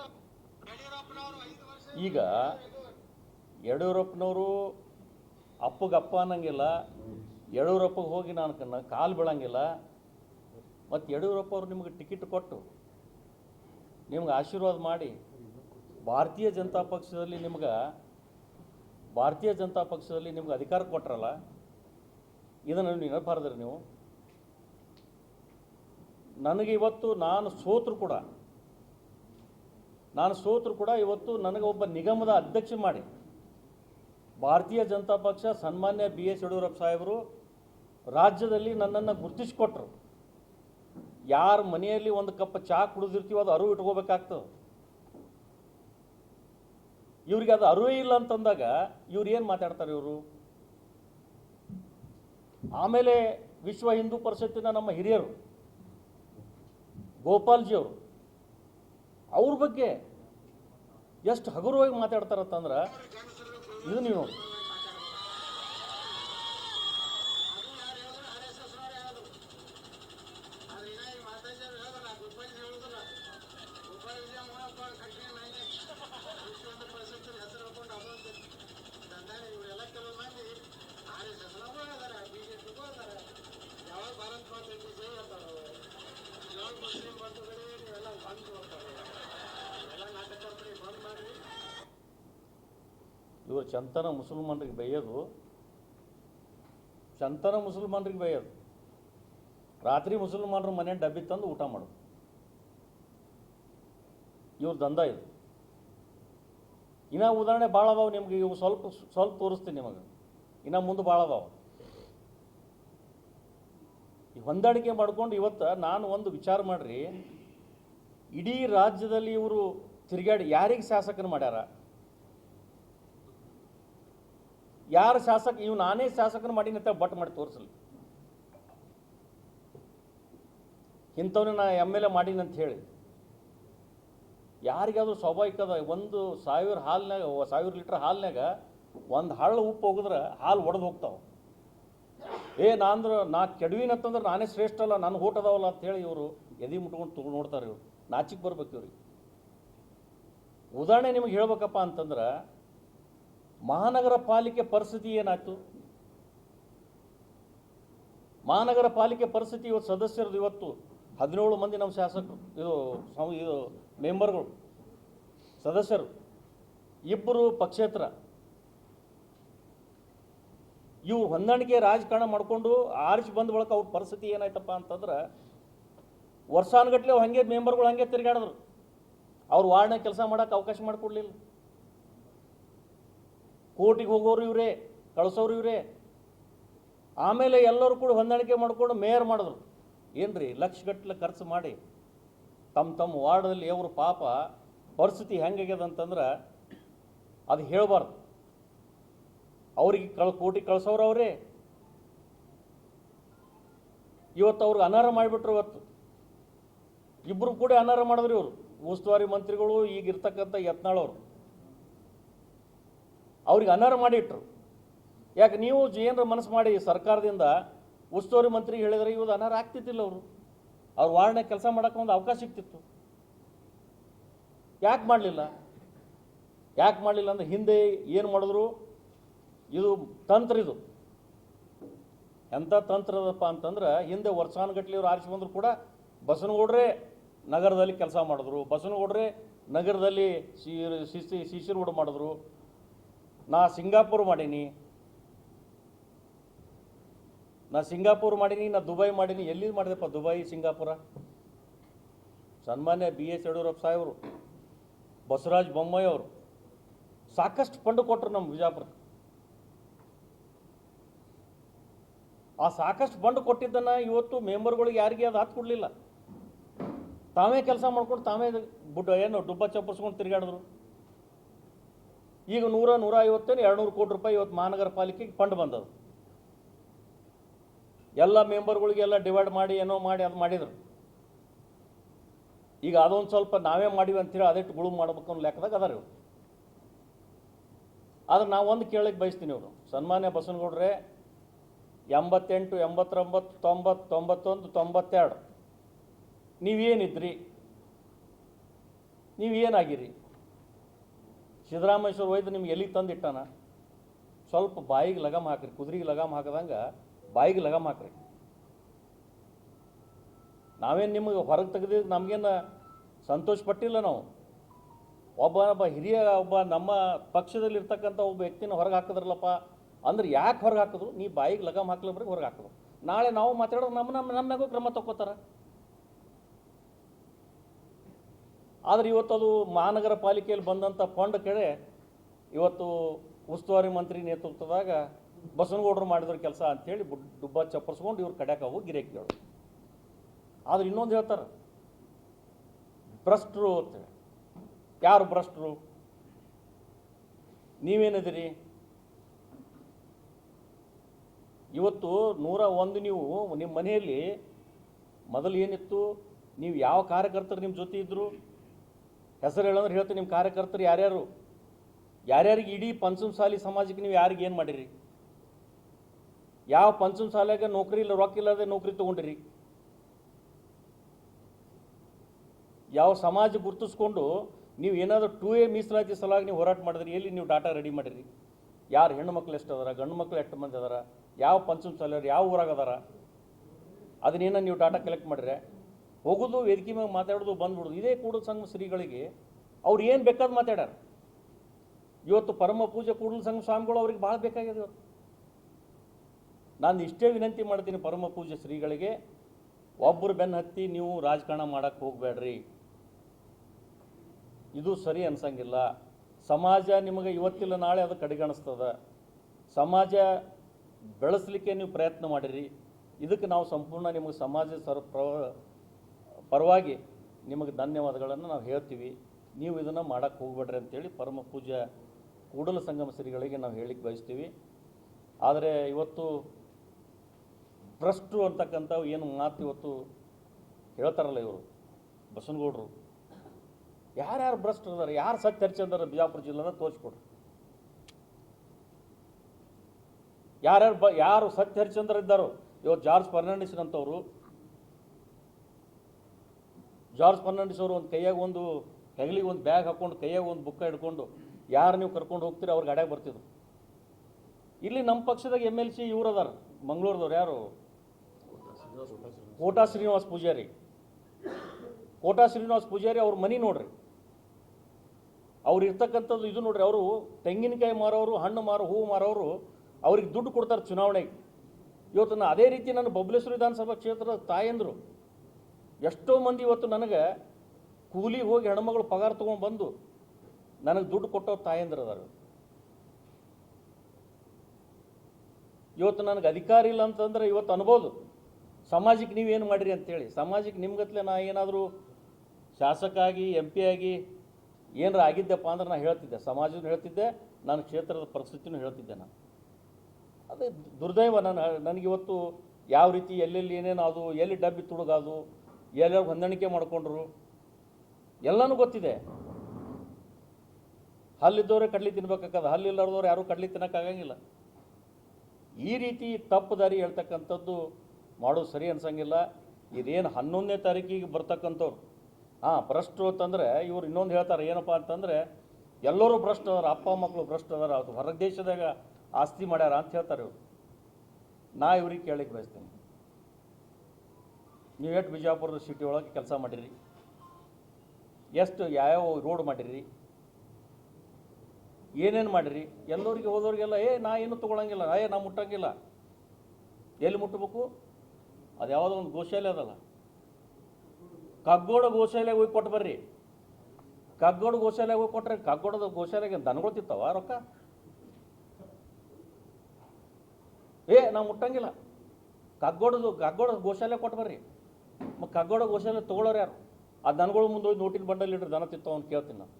ಯಡಿಯೂರಪ್ಪನವರು ಐದು ವರ್ಷ ಈಗ ಯಡಿಯೂರಪ್ಪನವರು ಅಪ್ಪಗಪ್ಪ ಅನ್ನಂಗಿಲ್ಲ ಯಡಿಯೂರಪ್ಪಗೆ ಹೋಗಿ ನಾನು ಕಾಲು ಬೀಳಂಗಿಲ್ಲ ಮತ್ತು ಯಡಿಯೂರಪ್ಪ ಅವರು ನಿಮಗೆ ಟಿಕೆಟ್ ಕೊಟ್ಟು ನಿಮ್ಗೆ ಆಶೀರ್ವಾದ ಮಾಡಿ ಭಾರತೀಯ ಜನತಾ ಪಕ್ಷದಲ್ಲಿ ನಿಮ್ಗೆ, ಭಾರತೀಯ ಜನತಾ ಪಕ್ಷದಲ್ಲಿ ನಿಮ್ಗೆ ಅಧಿಕಾರ ಕೊಟ್ರಲ್ಲ, ಇದನ್ನು ನೆನಪಾರದ್ರಿ ನೀವು. ನನಗೆ ಇವತ್ತು ನಾನು ಸೋತರು ಕೂಡ, ನಾನು ಸೋತರು ಕೂಡ ಇವತ್ತು ನನಗೆ ಒಬ್ಬ ನಿಗಮದ ಅಧ್ಯಕ್ಷ ಮಾಡಿ, ಭಾರತೀಯ ಜನತಾ ಪಕ್ಷ ಸನ್ಮಾನ್ಯ ಬಿ ಎಸ್ ಯಡಿಯೂರಪ್ಪ ಸಾಹೇಬರು ರಾಜ್ಯದಲ್ಲಿ ನನ್ನನ್ನು ಗುರುತಿಸಿಕೊಟ್ರು. ಯಾರ ಮನೆಯಲ್ಲಿ ಒಂದು ಕಪ್ ಚಹಾ ಕುಡಿದಿರ್ತೀವೋ ಅದು ಅರಿವು ಇಟ್ಕೋಬೇಕಾಗ್ತದೆ. ಇವ್ರಿಗೆ ಅದು ಅರಿವೇ ಇಲ್ಲ ಅಂತಂದಾಗ ಇವ್ರು ಏನು ಮಾತಾಡ್ತಾರೆ ಇವರು? ಆಮೇಲೆ ವಿಶ್ವ ಹಿಂದೂ ಪರಿಷತ್ತಿನ ನಮ್ಮ ಹಿರಿಯರು ಗೋಪಾಲ್ಜಿ ಅವರು ಅವ್ರ ಬಗ್ಗೆ ಎಷ್ಟು ಹಗುರವಾಗಿ ಮಾತಾಡ್ತಾರಂತಂದ್ರೆ ಇದು ನೀವು ನೋಡಿ ಇವರು ಚಂತನ ಮುಸಲ್ಮಾನರಿಗೆ ಬೈಯೋದು. ಚಂತನ ಮುಸಲ್ಮಾನರಿಗೆ ಬೈಯೋದು. ರಾತ್ರಿ ಮುಸಲ್ಮಾನರು ಮನೆ ಡಬ್ಬಿ ತಂದು ಊಟ ಮಾಡೋದು. ಇವ್ರ ದಂಧ ಇದು. ಇನ್ನ ಉದಾಹರಣೆ ಭಾಳ ಅದಾವ ನಿಮ್ಗೆ, ಇವು ಸ್ವಲ್ಪ ಸ್ವಲ್ಪ ತೋರಿಸ್ತೀನಿ ನಿಮಗೆ. ಇನ್ನ ಮುಂದೆ ಭಾಳ ಅದಾವ ಈ ಹೊಂದಾಣಿಕೆ ಮಾಡ್ಕೊಂಡು ಇವತ್ತು ನಾನು ಒಂದು ವಿಚಾರ ಮಾಡ್ರಿ. ಇಡೀ ರಾಜ್ಯದಲ್ಲಿ ಇವರು ತಿರುಗಾಡಿ ಯಾರಿಗೆ ಶಾಸಕನ ಮಾಡ್ಯಾರ? ಯಾರು ಶಾಸಕ ಇವ್ ನಾನೇ ಶಾಸಕನ ಮಾಡೀನಿ ಅಂತ ಬಟ್ ಮಾಡಿ ತೋರಿಸಲಿ. ಇಂಥವ್ನ ನಾ ಎಂ ಎಲ್ ಎ ಮಾಡೀನಿ ಅಂತ ಹೇಳಿ. ಯಾರಿಗಾದ್ರೂ ಸ್ವಾಭಾವಿಕ ಅದ ಒಂದು ಸಾವಿರ ಹಾಲ್ನಾಗ ಸಾವಿರ ಲೀಟ್ರ್ ಹಾಲ್ನಾಗ ಒಂದು ಹಳ್ಳ ಉಪ್ಪು ಹೋಗಿದ್ರೆ ಹಾಲು ಒಡೆದು ಹೋಗ್ತಾವೆ. ಏ, ನಾಂದ್ರೆ ನಾ ಕೆಡವಿನತ್ತಂದ್ರೆ ನಾನೇ ಶ್ರೇಷ್ಠ ಅಲ್ಲ ನನ್ನ ಊಟ ಅದಾವಲ್ಲ ಅಂತ ಹೇಳಿ ಇವರು ಎದಿ ಮುಟ್ಕೊಂಡು ತಗೊಂಡು ನೋಡ್ತಾರೆ ಇವರು. ನಾಚಿಕೆ ಬರ್ಬೇಕು ಇವ್ರಿಗೆ. ಉದಾಹರಣೆ ನಿಮಗೆ ಹೇಳ್ಬೇಕಪ್ಪ ಅಂತಂದ್ರೆ ಮಹಾನಗರ ಪಾಲಿಕೆ ಪರಿಸ್ಥಿತಿ ಏನಾಯಿತು? ಮಹಾನಗರ ಪಾಲಿಕೆ ಪರಿಸ್ಥಿತಿ ಇವತ್ತು ಸದಸ್ಯರದು ಇವತ್ತು ಹದಿನೇಳು ಮಂದಿ ನಮ್ಮ ಶಾಸಕರು, ಇದು ಇದು ಮೆಂಬರ್ಗಳು, ಸದಸ್ಯರು, ಇಬ್ಬರು ಪಕ್ಷೇತರ. ಇವು ಹೊಂದಾಣಿಕೆ ರಾಜಕಾರಣ ಮಾಡಿಕೊಂಡು ಆರಿಸಿ ಬಂದ ಬಳಿಕ ಅವ್ರ ಪರಿಸ್ಥಿತಿ ಏನಾಯ್ತಪ್ಪ ಅಂತಂದ್ರೆ ವರ್ಷಾನುಗಟ್ಲೆ ಹಂಗೆ ಮೆಂಬರ್ಗಳು ಹಂಗೆ ತಿರುಗಾಡಿದ್ರು ಅವ್ರು ವಾರ್ಡ್ನಾಗ ಕೆಲಸ ಮಾಡೋಕ್ಕೆ ಅವಕಾಶ ಮಾಡಿಕೊಡ್ಲಿಲ್ಲ. ಕೋರ್ಟಿಗೆ ಹೋಗೋರು ಇವರೇ, ಕಳಿಸೋರು ಇವರೇ. ಆಮೇಲೆ ಎಲ್ಲರೂ ಕೂಡ ಹೊಂದಾಣಿಕೆ ಮಾಡಿಕೊಂಡು ಮೇಯರ್ ಮಾಡಿದ್ರು. ಏನ್ರಿ, ಲಕ್ಷಗಟ್ಟಲೆ ಖರ್ಚು ಮಾಡಿ ತಮ್ಮ ತಮ್ಮ ವಾರ್ಡಲ್ಲಿ ಅವ್ರ ಪಾಪ ಪರಿಸ್ಥಿತಿ ಹೆಂಗಾಗ್ಯದ ಅಂತಂದ್ರೆ ಅದು ಹೇಳಬಾರ್ದು. ಅವ್ರಿಗೆ ಕಳ್ ಕೋಟಿ ಕಳ್ಸೋರು ಅವರೇ. ಇವತ್ತು ಅವ್ರಿಗೆ ಅನರ್ಹ ಮಾಡಿಬಿಟ್ರು ಇವತ್ತು. ಇಬ್ಬರು ಕೂಡ ಅನರ್ಹ ಮಾಡಿದ್ರು ಇವರು. ಉಸ್ತುವಾರಿ ಮಂತ್ರಿಗಳು ಈಗ ಯತ್ನಾಳವರು ಯತ್ನಾಳವ್ರು ಅವ್ರಿಗೆ ಅನರ್ಹ ಮಾಡಿಟ್ರು. ಯಾಕೆ ನೀವು ಏನರ ಮನಸ್ಸು ಮಾಡಿ ಸರ್ಕಾರದಿಂದ ಉಸ್ತುವಾರಿ ಮಂತ್ರಿ ಹೇಳಿದರೆ ಇವತ್ತು ಅನರ್ಹ ಆಗ್ತಿದ್ದಿಲ್ಲ ಅವರು. ಅವ್ರ ವಾರ್ಡ್ನಾಗ ಕೆಲಸ ಮಾಡೋಕೆ ಒಂದು ಅವಕಾಶ ಸಿಗ್ತಿತ್ತು. ಯಾಕೆ ಮಾಡಲಿಲ್ಲ? ಯಾಕೆ ಮಾಡಲಿಲ್ಲ ಅಂದ್ರೆ ಹಿಂದೆ ಏನು ಮಾಡಿದ್ರು? ಇದು ತಂತ್ರ ಇದು. ಎಂಥ ತಂತ್ರ ಅದಪ್ಪ ಅಂತಂದ್ರೆ ಹಿಂದೆ ವರ್ಷಾನುಗಟ್ಲೆ ಇವ್ರು ಆರಿಸಿ ಬಂದ್ರು ಕೂಡ ಬಸನಗೌಡ್ರೆ ನಗರದಲ್ಲಿ ಕೆಲಸ ಮಾಡಿದ್ರು. ಬಸನಗೌಡ್ರೆ ನಗರದಲ್ಲಿ ಸಿ ಶಿಶಿ ಶಿಶಿರ್ಗೂಡು ಮಾಡಿದ್ರು. ನಾ ಸಿಂಗಾಪುರ್ ಮಾಡೀನಿ. ನಾ ಸಿಂಗಾಪುರ್ ಮಾಡೀನಿ, ನಾ ದುಬೈ ಮಾಡೀನಿ. ಎಲ್ಲಿ ಮಾಡಿದೆಪ್ಪ ದುಬೈ, ಸಿಂಗಾಪುರ? ಸನ್ಮಾನ್ಯ ಬಿ ಎಸ್ ಯಡಿಯೂರಪ್ಪ ಸಾಹೇಬರು, ಬಸವರಾಜ್ ಬೊಮ್ಮಾಯಿ ಅವರು, ಸಾಕಷ್ಟು ಫಂಡ್ ಕೊಟ್ಟರು ನಮ್ಮ ವಿಜಾಪುರ ಆ ಸಾಕಷ್ಟು ಫಂಡ್ ಕೊಟ್ಟಿದ್ದನ್ನು ಇವತ್ತು ಮೆಂಬರ್ಗಳಿಗೆ ಯಾರಿಗೆ ಅದು ಹತ್ತು ಕೊಡಲಿಲ್ಲ. ತಾವೇ ಕೆಲಸ ಮಾಡ್ಕೊಂಡು ತಾವೇ ಬುಡ್ಡ ಏನು ಡುಬ್ಬ ಚಪ್ಪರ್ಸ್ಕೊಂಡು ತಿರುಗಾಡಿದ್ರು. ಈಗ ನೂರ ನೂರ ಐವತ್ತೇನು ಎರಡು ನೂರು ಕೋಟಿ ರೂಪಾಯಿ ಇವತ್ತು ಮಹಾನಗರ ಪಾಲಿಕೆಗೆ ಫಂಡ್ ಬಂದದು ಎಲ್ಲ ಮೆಂಬರ್ಗಳಿಗೆಲ್ಲ ಡಿವೈಡ್ ಮಾಡಿ, ಏನೋ ಮಾಡಿ, ಅದು ಮಾಡಿದ್ರು. ಈಗ ಅದೊಂದು ಸ್ವಲ್ಪ ನಾವೇ ಮಾಡಿವಿ ಅಂತೇಳಿ ಅದಿಟ್ಟು ಗುಳು ಮಾಡ್ಬೇಕು ಅನ್ನೋ ಲೆಕ್ಕದಾಗ ಅದಾರ ಇವರು. ಆದ್ರೆ ನಾವು ಒಂದು ಕೇಳಕ್ಕೆ ಬಯಸ್ತೀನಿ ಇವರು. ಸನ್ಮಾನ್ಯ ಬಸವನಗೌಡ್ರೆ ಎಂಬತ್ತೆಂಟು, ಎಂಬತ್ತೊಂಬತ್ತು, ತೊಂಬತ್ತು, ತೊಂಬತ್ತೊಂದು, ತೊಂಬತ್ತೆರಡು. ನೀವೇನಿದ್ರಿ? ನೀವೇನಾಗಿರಿ? ಸಿದ್ದರಾಮೇಶ್ವರ ಒಯ್ದು ನಿಮ್ಗೆ ಎಲ್ಲಿಗೆ ತಂದಿಟ್ಟಾನ? ಸ್ವಲ್ಪ ಬಾಯಿಗೆ ಲಗಾಮ್ ಹಾಕ್ರಿ, ಕುದುರೆಗೆ ಲಗಾಮ್ ಹಾಕಿದಂಗೆ ಬಾಯಿಗೆ ಲಗಾಮ್ ಹಾಕ್ರಿ. ನಾವೇನು ನಿಮಗೆ ಹೊರಗೆ ತೆಗೆದಿದ್ದು ನಮಗೇನು ಸಂತೋಷ ಪಟ್ಟಿಲ್ಲ ನಾವು. ಒಬ್ಬ ಒಬ್ಬ ಹಿರಿಯ ಒಬ್ಬ ನಮ್ಮ ಪಕ್ಷದಲ್ಲಿರ್ತಕ್ಕಂಥ ಒಬ್ಬ ವ್ಯಕ್ತಿನ ಹೊರಗೆ ಹಾಕಿದ್ರಲ್ಲಪ್ಪ, ಅಂದ್ರೆ ಯಾಕೆ ಹೊರಗೆ ಹಾಕಿದ್ರು? ನೀ ಬಾಯಿಗೆ ಲಗಾಮ್ ಹಾಕ್ಲಬ್ರಿಗೆ ಹೊರಗೆ ಹಾಕಿದ್ರು. ನಾಳೆ ನಾವು ಮಾತಾಡೋದು ನಮ್ಮ ನಮ್ಮ ನಮ್ಮ ಮ್ಯಾಗೂ ಕ್ರಮ ತಗೋತಾರ ಆದ್ರೆ ಇವತ್ತು ಅದು ಮಹಾನಗರ ಪಾಲಿಕೆಯಲ್ಲಿ ಬಂದಂಥ ಫಂಡ್ ಕಡೆ ಇವತ್ತು ಉಸ್ತುವಾರಿ ಮಂತ್ರಿ ನೇತೃತ್ವದಾಗ ಬಸನಗೌಡರು ಮಾಡಿದ್ರ ಕೆಲಸ ಅಂಥೇಳಿ ಡುಬ್ಬ ಚಪ್ಪರ್ಸ್ಕೊಂಡು ಇವ್ರು ಕಡ್ಯಾಕ ಹೋಗಿ ಗಿರೇಕಿಗಳು ಆದ್ರೆ ಇನ್ನೊಂದು ಹೇಳ್ತಾರೆ, ಭ್ರಷ್ಟರು ಅಂತೇಳಿ ಯಾರು ಭ್ರಷ್ಟರು? ನೀವೇನಿದಿರಿ ಇವತ್ತು ನೂರ ಒಂದು ನೀವು ನಿಮ್ಮ ಮನೆಯಲ್ಲಿ ಮೊದಲು ಏನಿತ್ತು? ನೀವು ಯಾವ ಕಾರ್ಯಕರ್ತರು ನಿಮ್ಮ ಜೊತೆ ಇದ್ದರು ಹೆಸರು ಹೇಳಂದ್ರೆ ಹೇಳ್ತೀನಿ, ನಿಮ್ಮ ಕಾರ್ಯಕರ್ತರು ಯಾರ್ಯಾರು? ಯಾರ್ಯಾರಿಗೆ ಇಡೀ ಪಂಚಮಸಾಲಿ ಸಮಾಜಕ್ಕೆ ನೀವು ಯಾರಿಗೆ ಏನು ಮಾಡಿರಿ? ಯಾವ ಪಂಚಮಸಾಲಿಯಾಗ ನೌಕರಿ ಇಲ್ಲ, ರೊಕ್ಕ ಇಲ್ಲದೆ ನೌಕರಿ ತೊಗೊಂಡಿರಿ? ಯಾವ ಸಮಾಜ ಗುರುತಿಸ್ಕೊಂಡು ನೀವು ಏನಾದರೂ ಟೂ ಎ ಮೀಸಲಾತಿ ಸಲುವಾಗಿ ನೀವು ಹೋರಾಟ ಮಾಡಿದ್ರಿ, ಎಲ್ಲಿ ನೀವು ಡಾಟಾ ರೆಡಿ ಮಾಡಿರಿ? ಯಾರು ಹೆಣ್ಣು ಮಕ್ಳು ಎಷ್ಟು ಅದಾರ, ಗಂಡು ಮಕ್ಕಳು ಎಷ್ಟು ಮಂದಿ ಅದಾರ, ಯಾವ ಪಂಚಮ ಸಾಲಿಯವ್ರು ಯಾವ ಊರಾಗ ಅದಾರ? ಅದನ್ನೇನ ನೀವು ಡಾಟಾ ಕಲೆಕ್ಟ್ ಮಾಡಿದ್ರೆ ಹೋಗೋದು ವೇದಿಕೆ ಮೇಲೆ ಮಾತಾಡೋದು ಬಂದ್ಬಿಡೋದು. ಇದೇ ಕೂಡ ಸಂಘ ಶ್ರೀಗಳಿಗೆ ಅವ್ರು ಏನು ಬೇಕಾದ್ ಮಾತಾಡ್ಯಾರ. ಇವತ್ತು ಪರಮ ಪೂಜೆ ಕೂಡಲ ಸಂಘ ಸ್ವಾಮಿಗಳು ಅವ್ರಿಗೆ ಭಾಳ ಬೇಕಾಗಿದೆ ಇವತ್ತು. ನಾನು ಇಷ್ಟೇ ವಿನಂತಿ ಮಾಡ್ತೀನಿ ಪರಮ ಪೂಜೆ ಶ್ರೀಗಳಿಗೆ ಒಬ್ಬರು ಬೆನ್ನು ಹತ್ತಿ ನೀವು ರಾಜಕಾರಣ ಮಾಡೋಕ್ಕೆ ಹೋಗಬೇಡ್ರಿ ಇದು ಸರಿ ಅನ್ಸಂಗಿಲ್ಲ. ಸಮಾಜ ನಿಮಗೆ ಇವತ್ತಿಲ್ಲ, ನಾಳೆ ಅದು ಕಡೆಗಣಿಸ್ತದೆ. ಸಮಾಜ ಬೆಳೆಸಲಿಕ್ಕೆ ನೀವು ಪ್ರಯತ್ನ ಮಾಡಿರಿ. ಇದಕ್ಕೆ ನಾವು ಸಂಪೂರ್ಣ ನಿಮಗೆ ಸಮಾಜ ಸರ್ ಪ್ರ- ಪರವಾಗಿ ನಿಮಗೆ ಧನ್ಯವಾದಗಳನ್ನು ನಾವು ಹೇಳ್ತೀವಿ. ನೀವು ಇದನ್ನು ಮಾಡಕ್ಕೆ ಹೋಗ್ಬೇಡ್ರಿ ಅಂತೇಳಿ ಪರಮ ಪೂಜ್ಯ ಕೂಡಲ ಸಂಗಮ ಶ್ರೀಗಳಿಗೆ ನಾವು ಹೇಳಿಕ್ಕೆ ಬಯಸ್ತೀವಿ. ಆದರೆ ಇವತ್ತು ಭ್ರಷ್ಟು ಅಂತಕ್ಕಂಥ ಏನು ಮಾತು ಇವತ್ತು ಹೇಳ್ತಾರಲ್ಲ ಇವರು ಬಸನಗೌಡರು ಯಾರ್ಯಾರು ಭ್ರಷ್ಟರು ಅದಾರೆ ಯಾರು ಸತ್ಯ ಹರಿಚಂದ್ರ ಬಿಜಾಪುರ ಜಿಲ್ಲೆನ ತೋರಿಸ್ಕೊಡ್ರಿ. ಯಾರ್ಯಾರು ಬ, ಯಾರು ಸತ್ಯ ಹರಿಚಂದ್ರ ಇದ್ದಾರೋ ಇವತ್ತು ಜಾರ್ಜ್ ಫರ್ನಾಂಡಿಸ್ನಂಥವ್ರು ಜಾರ್ಜ್ ಫರ್ನಾಂಡಿಸ್ ಅವರು ಒಂದು ಕೈಯಾಗ ಒಂದು ಹೆಗಲಿಗೆ ಒಂದು ಬ್ಯಾಗ್ ಹಾಕ್ಕೊಂಡು ಕೈಯಾಗ ಒಂದು ಬುಕ್ಕ ಹಿಡ್ಕೊಂಡು, ಯಾರು ನೀವು ಕರ್ಕೊಂಡು ಹೋಗ್ತೀರಿ ಅವ್ರ ಗಾಡ್ಯಾಗ ಬರ್ತಿದ್ರು. ಇಲ್ಲಿ ನಮ್ಮ ಪಕ್ಷದಾಗ ಎಂ ಎಲ್ ಸಿ ಇವ್ರು ಅದಾರ, ಮಂಗಳೂರದವ್ರು ಯಾರು? ಕೋಟಾ ಶ್ರೀನಿವಾಸ್ ಪೂಜಾರಿ. ಕೋಟಾ ಶ್ರೀನಿವಾಸ್ ಪೂಜಾರಿ ಅವ್ರ ಮನಿ ನೋಡ್ರಿ. ಅವ್ರು ಇರ್ತಕ್ಕಂಥದ್ದು ಇದು ನೋಡ್ರಿ, ಅವರು ತೆಂಗಿನಕಾಯಿ ಮಾರೋರು, ಹಣ್ಣು ಮಾರೋ, ಹೂವು ಮಾರೋರು, ಅವ್ರಿಗೆ ದುಡ್ಡು ಕೊಡ್ತಾರೆ ಚುನಾವಣೆಗೆ. ಇವತ್ತು ಅದೇ ರೀತಿ ನಾನು ಬಬ್ಲೇಶ್ವರ ವಿಧಾನಸಭಾ ಕ್ಷೇತ್ರದ ತಾಯಂದರು ಎಷ್ಟೋ ಮಂದಿ ಇವತ್ತು ನನಗೆ ಕೂಲಿಗೆ ಹೋಗಿ ಹೆಣ್ಮಗಳು ಪಗಾರ ತೊಗೊಂಡು ಬಂದು ನನಗೆ ದುಡ್ಡು ಕೊಟ್ಟೋ ತಾಯಂದ್ರ ಅದಾರ ಇವತ್ತು ನನಗೆ ಅಧಿಕಾರ ಇಲ್ಲ ಅಂತಂದ್ರೆ ಇವತ್ತು ಅನ್ಬೋದು. ಸಮಾಜಕ್ಕೆ ನೀವೇನು ಮಾಡಿರಿ ಅಂತೇಳಿ. ಸಮಾಜಕ್ಕೆ ನಿಮ್ಗತ್ಲೆ ನಾ ಏನಾದರೂ ಶಾಸಕ ಆಗಿ ಎಂ ಪಿ ಆಗಿ ಏನಾರ ಆಗಿದ್ದೆಪ್ಪ ಅಂದ್ರೆ ನಾನು ಹೇಳ್ತಿದ್ದೆ. ಸಮಾಜನೂ ಹೇಳ್ತಿದ್ದೆ ನಾನು ಕ್ಷೇತ್ರದ ಪರಿಸ್ಥಿತಿನೂ ಹೇಳ್ತಿದ್ದೆ ನಾನು. ಅದೇ ದುರ್ದೈವ. ನಾನು ನನಗಿವತ್ತು ಯಾವ ರೀತಿ ಎಲ್ಲೆಲ್ಲಿ ಏನೇನು ಅದು ಎಲ್ಲಿ ಡಬ್ಬಿ ತುಡುಗಾದು ಎಲ್ಲೆಲ್ಲಿ ಹೊಂದಾಣಿಕೆ ಮಾಡಿಕೊಂಡ್ರು. ಎಲ್ಲನೂ ಗೊತ್ತಿದೆ. ಹಲ್ಲಿದ್ದವರೇ ಕಡ್ಲಿ ತಿನ್ಬೇಕಾಗದ ಹಲ್ಲಿಲ್ಲಾರ್ದವ್ರು ಯಾರೂ ಕಡ್ಲಿ ತಿನ್ನೋಕ್ಕಾಗಂಗಿಲ್ಲ. ಈ ರೀತಿ ತಪ್ಪು ದಾರಿ ಹೇಳ್ತಕ್ಕಂಥದ್ದು ಮಾಡೋದು ಸರಿ ಅನ್ಸಂಗಿಲ್ಲ. ಇದೇನು ಹನ್ನೊಂದನೇ ತಾರೀಕಿಗೆ ಬರ್ತಕ್ಕಂಥವ್ರು. ಹಾಂ ಭ್ರಷ್ಟರು ಅಂತಂದರೆ ಇವ್ರು ಇನ್ನೊಂದು ಹೇಳ್ತಾರೆ, ಏನಪ್ಪ ಅಂತಂದರೆ ಎಲ್ಲರೂ ಭ್ರಷ್ಟ ಅದಾರ, ಅಪ್ಪ ಮಕ್ಕಳು ಭ್ರಷ್ಟ ಅದಾರ ಅದು ಹೊರ ದೇಶದಾಗ ಆಸ್ತಿ ಮಾಡ್ಯಾರ ಅಂತ ಹೇಳ್ತಾರೆ ಇವರು. ನಾ ಇವ್ರಿಗೆ ಕೇಳಲಿಕ್ಕೆ ಬಯಸ್ತೀನಿ. ನೀವು ಎಷ್ಟು ಬಿಜಾಪುರದ ಸಿಟಿ ಒಳಗೆ ಕೆಲಸ ಮಾಡಿರಿ? ಎಷ್ಟು ಯಾವ್ಯಾವ ರೋಡ್ ಮಾಡಿರಿ? ಏನೇನು ಮಾಡಿರಿ? ಎಲ್ಲರಿಗೆ ಹೋದವ್ರಿಗೆಲ್ಲ ಏ, ನಾ ಏನು ತೊಗೊಳಂಗಿಲ್ಲ, ಏ, ನಾ ಮುಟ್ಟಂಗಿಲ್ಲ. ಎಲ್ಲಿ ಮುಟ್ಟಬೇಕು ಅದು ಯಾವುದೋ ಒಂದು ಗೋಶಾಲೆ ಅದಲ್ಲ. ಕಗ್ಗೋಡ ಗೋಶಾಲೆಗೆ ಹೋಗಿ ಕೊಟ್ಟು ಬರ್ರಿ. ಕಗ್ಗೋಡ ಗೋಶಾಲೆಗೆ ಹೋಗಿ ಕೊಟ್ಟರೆ ಕಗ್ಗೋಡದ ಗೋಶಾಲೆಗೆ ದನಗಳು ತಿಂತಾವ ರೊಕ್ಕ? ಏ, ನಾ ಮುಟ್ಟಂಗಿಲ್ಲ. ಕಗ್ಗೋಡದು, ಕಗ್ಗೋಡದ ಗೋಶಾಲೆ ಕೊಟ್ಟು ಬರ್ರಿ. ಮತ್ತು ಕಗ್ಗೋಡ ಘೋಷಣೆ ತೊಗೊಳೋರು ಯಾರು? ಆ ದನಗಳು ಮುಂದೆ ಹೋಗಿ ನೋಟಿನ ಬಂಡಲ್ ಇಡ್ರಿ ದನ ತಿತ್ತು ಅಂತ ಕೇಳ್ತೀನಿ ನಾನು.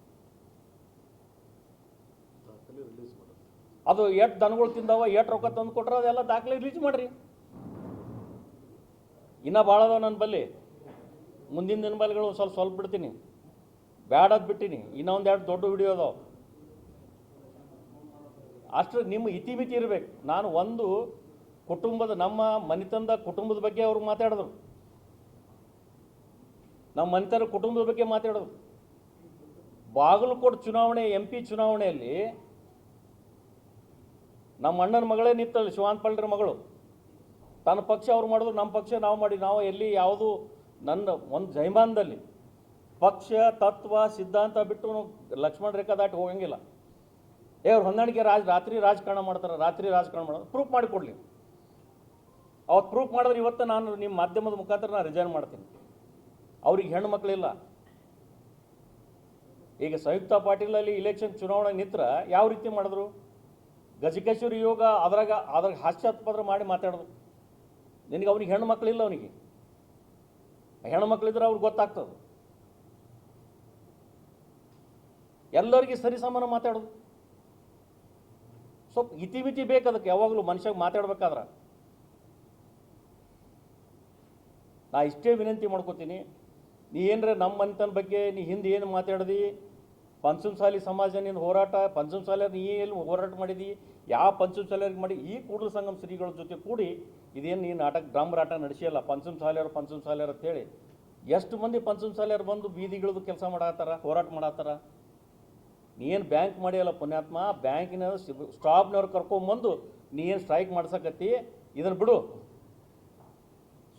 ಅದು ಎಷ್ಟು ದನಗಳು ತಿಂದಾವ ಎಷ್ಟು ರೊಕ್ಕ ತಂದು ಕೊಟ್ರ ಅದೆಲ್ಲ ದಾಖಲೆ ರಿಲೀಸ್ ಮಾಡ್ರಿ. ಇನ್ನ ಭಾಳ ಅದಾವ ನನ್ನ ಬಲ್ಲಿ. ಮುಂದಿನ ದಿನ ಬಲ್ಲಿಗಳು ಸ್ವಲ್ಪ ಸ್ವಲ್ಪ ಬಿಡ್ತೀನಿ. ಬ್ಯಾಡದ್ ಬಿಟ್ಟಿನಿ. ಇನ್ನೊಂದು ಎರಡು ದೊಡ್ಡ ವಿಡಿಯೋ ಅದಾವ. ಅಷ್ಟು ನಿಮ್ಮ ಇತಿಮಿತಿ ಇರಬೇಕು. ನಾನು ಒಂದು ಕುಟುಂಬದ ನಮ್ಮ ಮನೆತನದ ಕುಟುಂಬದ ಬಗ್ಗೆ ಅವ್ರು ಮಾತಾಡಿದ್ರು. ನಮ್ಮ ಮನೆತನ ಕುಟುಂಬದ ಬಗ್ಗೆ ಮಾತಾಡೋದು. ಬಾಗಲಕೋಟ್ ಚುನಾವಣೆ ಎಂ ಪಿ ಚುನಾವಣೆಯಲ್ಲಿ ನಮ್ಮ ಅಣ್ಣನ ಮಗಳೇ ನಿಂತಲ್ಲಿ, ಶಿವಾನ್ ಪಲ್ಡ್ರ ಮಗಳು. ತನ್ನ ಪಕ್ಷ ಅವ್ರು ಮಾಡಿದ್ರು, ನಮ್ಮ ಪಕ್ಷ ನಾವು ಮಾಡಿ ನಾವು ಎಲ್ಲಿ ಯಾವುದು ನನ್ನ ಒಂದು ಜೈಮಾನದಲ್ಲಿ ಪಕ್ಷ, ತತ್ವ, ಸಿದ್ಧಾಂತ ಬಿಟ್ಟು ಲಕ್ಷ್ಮಣ ರೇಖಾ ದಾಟಿ ಹೋಗಂಗಿಲ್ಲ. ಏ, ಅವ್ರು ಹೊಂದಾಣಿಕೆ ರಾಜ್, ರಾತ್ರಿ ರಾಜಕಾರಣ ಮಾಡ್ತಾರೆ, ರಾತ್ರಿ ರಾಜಕಾರಣ ಮಾಡೋದು. ಪ್ರೂಫ್ ಮಾಡಿಕೊಡ್ಲಿ. ಅವತ್ತು ಪ್ರೂಫ್ ಮಾಡಿದ್ರೆ ಇವತ್ತು ನಾನು ನಿಮ್ಮ ಮಾಧ್ಯಮದ ಮುಖಾಂತರ ನಾನು ರಿಜೈನ್ ಮಾಡ್ತೀನಿ. ಅವ್ರಿಗೆ ಹೆಣ್ಣು ಮಕ್ಕಳಿಲ್ಲ ಈಗ ಸಂಯುಕ್ತ ಪಾಟೀಲಲ್ಲಿ ಇಲೆಕ್ಷನ್ ಚುನಾವಣೆ ನಿಂತ್ರ ಯಾವ ರೀತಿ ಮಾಡಿದ್ರು? ಗಜಕೇಶ್ವರಿ ಯೋಗ ಅದ್ರಾಗ ಅದ್ರಾಗ ಹಾಸ್ಯಾಸ್ಪದ ಮಾಡಿ ಮಾತಾಡೋದು ನಿನಗೆ ಅವ್ನಿಗೆ ಹೆಣ್ಣು ಮಕ್ಕಳಿಲ್ಲ ಅವನಿಗೆ. ಹೆಣ್ಣು ಮಕ್ಕಳಿದ್ರೆ ಅವ್ರಿಗೆ ಗೊತ್ತಾಗ್ತದೆ. ಎಲ್ಲರಿಗೆ ಸರಿ ಸಮಾನ ಮಾತಾಡೋದು. ಸ್ವಲ್ಪ ಇತಿಮಿತಿ ಬೇಕು ಅದಕ್ಕೆ, ಯಾವಾಗಲೂ ಮನುಷ್ಯಗೆ ಮಾತಾಡ್ಬೇಕಾದ್ರೆ. ನಾ ಇಷ್ಟೇ ವಿನಂತಿ ಮಾಡ್ಕೋತೀನಿ. ನೀ ಏನರ ನಮ್ಮ ಮನೆತನ ಬಗ್ಗೆ ನೀ ಹಿಂದೆ ಏನು ಮಾತಾಡ್ದಿ? ಪಂಚಮಸಾಲಿ ಸಮಾಜ ನಿನ್ನ ಹೋರಾಟ ಪಂಚಮಸಾಲಿಯರ್ ನೀ ಎಲ್ಲಿ ಹೋರಾಟ ಮಾಡಿದಿ? ಯಾವ ಪಂಚಮಸಾಲಿಯರಿಗೆ ಮಾಡಿ? ಈ ಕೂಡಲ ಸಂಗಮ ಶ್ರೀಗಳ ಜೊತೆ ಕೂಡಿ ಇದೇನು ನೀನು ನಾಟಕ ಡ್ರಾಮರಾಟ ನಡೆಸಿಯಲ್ಲ? ಪಂಚಮಸಾಲಿಯರು ಅಂತ ಅಂತೇಳಿ ಎಷ್ಟು ಮಂದಿ ಪಂಚಮಸಾಲಿಯರು ಬಂದು ಬೀದಿಗಳದು ಕೆಲಸ ಮಾಡತ್ತಾರ, ಹೋರಾಟ ಮಾಡತ್ತಾರ? ನೀ ಏನು ಬ್ಯಾಂಕ್ ಮಾಡಿಯಲ್ಲ ಪುಣ್ಯಾತ್ಮ? ಬ್ಯಾಂಕಿನ ಸ್ಟಾಫ್ನವ್ರು ಕರ್ಕೊಂಬಂದು ನೀ ಏನು ಸ್ಟ್ರೈಕ್ ಮಾಡ್ಸಕತ್ತಿ? ಇದನ್ನು ಬಿಡು.